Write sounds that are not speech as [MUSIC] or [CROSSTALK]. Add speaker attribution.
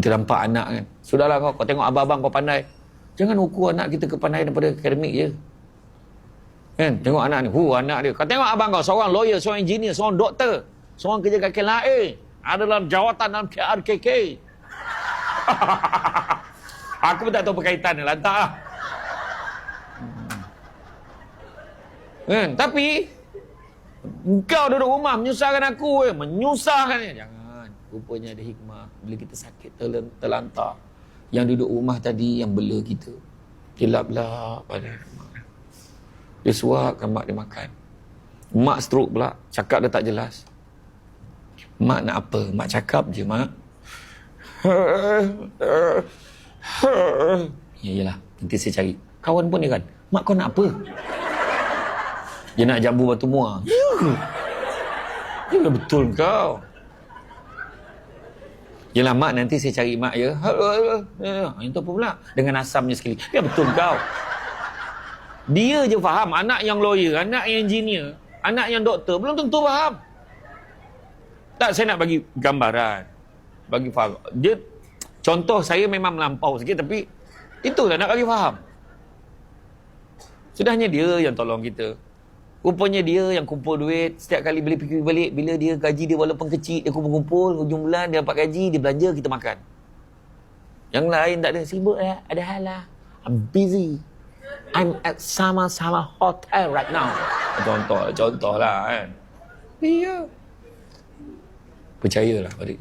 Speaker 1: Kita nampak anak kan. Sudahlah kau, kau tengok abang-abang kau pandai. Jangan ukur anak kita kepandaian daripada akademik je. Kan? Tengok anak ni. Hu, anak dia. Kau tengok abang kau, seorang lawyer, seorang engineer, seorang doktor. Seorang kerja kat KLAA. Ada dalam jawatan dalam KRKK. [LAUGHS] Aku pun tak tahu berkaitan ni. Lantak lah. Kan? Tapi, Engkau duduk rumah menyusahkan aku eh. Menyusahkan ni. Jangan. Rupanya ada hikmah. Bila kita sakit terlantar. Yang duduk rumah tadi yang bela kita. Dia lap-lap pada. Dia suapkan mak dia makan. Mak stroke pula. Cakap dia tak jelas. Mak nak apa? Mak cakap je mak. Ya iyalah. Nanti saya cari. Kawan pun dia kan. Mak kau nak apa? Dia nak jambu batu muar. Ya. Ya betul kau. Yelah mak nanti saya cari mak ya. Itu apa pula? Dengan asamnya sekali. Ya betul kau. Dia je faham. Anak yang lawyer, anak yang engineer, anak yang doktor belum tentu faham. Tak saya nak bagi gambaran. Bagi faham. Dia contoh saya memang melampau sikit tapi itulah nak bagi faham. Sudahnya dia yang tolong kita. Rupanya dia yang kumpul duit Setiap kali beli fikir balik Bila dia gaji dia walaupun kecil Dia kumpul-kumpul Hujung bulan dia dapat gaji Dia belanja kita makan. Yang lain tak ada. Sibuk lah Ada hal lah. I'm busy. I'm at sama-sama hotel right now. Contoh Contoh lah kan. Iya. Percayalah pada